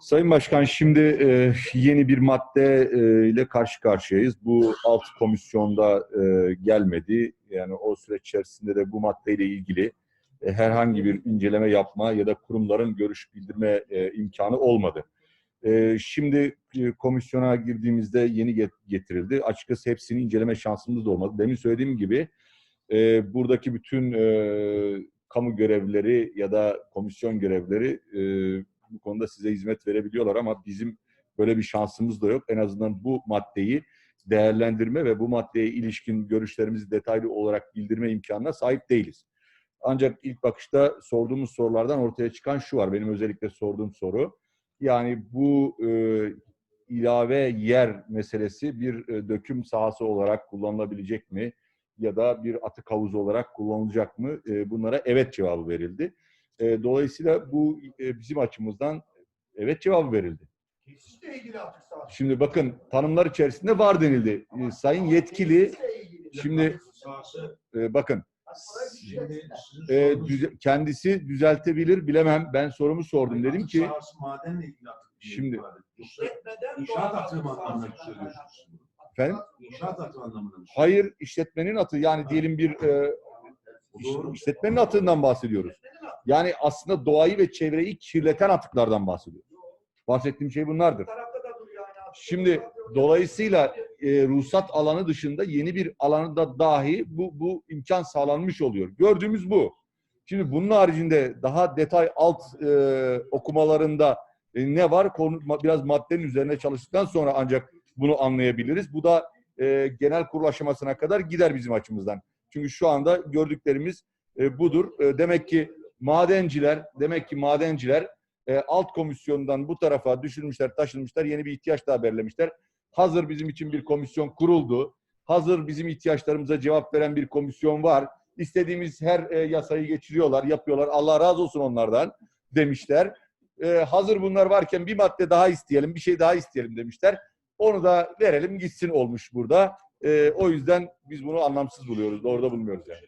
Sayın Başkan şimdi e, yeni bir madde e, ile karşı karşıyayız. Bu alt komisyonda e, gelmedi. Yani o süreç içerisinde de bu maddeyle ilgili e, herhangi bir inceleme yapma ya da kurumların görüş bildirme e, imkanı olmadı. E, şimdi e, komisyona girdiğimizde yeni get- getirildi. Açıkçası hepsini inceleme şansımız da olmadı. Demin söylediğim gibi e, buradaki bütün e, kamu görevlileri ya da komisyon görevlileri e, bu konuda size hizmet verebiliyorlar ama bizim böyle bir şansımız da yok. En azından bu maddeyi değerlendirme ve bu maddeye ilişkin görüşlerimizi detaylı olarak bildirme imkanına sahip değiliz. Ancak ilk bakışta sorduğumuz sorulardan ortaya çıkan şu var. Benim özellikle sorduğum soru. Yani bu e, ilave yer meselesi bir e, döküm sahası olarak kullanılabilecek mi? Ya da bir atık havuzu olarak kullanılacak mı? E, bunlara evet cevabı verildi. E, dolayısıyla bu e, bizim açımızdan evet cevabı verildi. Tesisle ilgili sahası. Şimdi bakın tanımlar içerisinde var denildi. E, sayın yetkili şimdi e, bakın şimdi sizin e, düze- kendisi düzeltebilir bilemem. Ben sorumu sordum. Dedim ki madenle ilgili diye Şimdi- İnşaat atık anlamında söylüyorsunuz. efendim İnşaat atığı anlamında mı? hayır işletmenin atı yani diyelim bir e, iş- işletmenin atığından bahsediyoruz. Yani aslında doğayı ve çevreyi kirleten atıklardan bahsediyoruz. Bahsettiğim şey bunlardır. Da. Şimdi dolayısıyla e, ruhsat alanı dışında yeni bir alanda dahi bu, bu imkan sağlanmış oluyor. Gördüğümüz bu. Şimdi bunun haricinde daha detay alt e, okumalarında e, ne var? Konu, biraz maddenin üzerine çalıştıktan sonra ancak bunu anlayabiliriz. Bu da e, genel kurul aşamasına kadar gider bizim açımızdan. Çünkü şu anda gördüklerimiz e, budur. E, demek ki madenciler, demek ki madenciler e, alt komisyondan bu tarafa düşürmüşler, taşınmışlar, yeni bir ihtiyaç da belirlemişler. Hazır bizim için bir komisyon kuruldu. Hazır bizim ihtiyaçlarımıza cevap veren bir komisyon var. İstediğimiz her e, yasayı geçiriyorlar, yapıyorlar. Allah razı olsun onlardan demişler. E, hazır bunlar varken bir madde daha isteyelim, bir şey daha isteyelim demişler. Onu da verelim gitsin olmuş burada. E, o yüzden biz bunu anlamsız buluyoruz. Doğru da bulmuyoruz yani.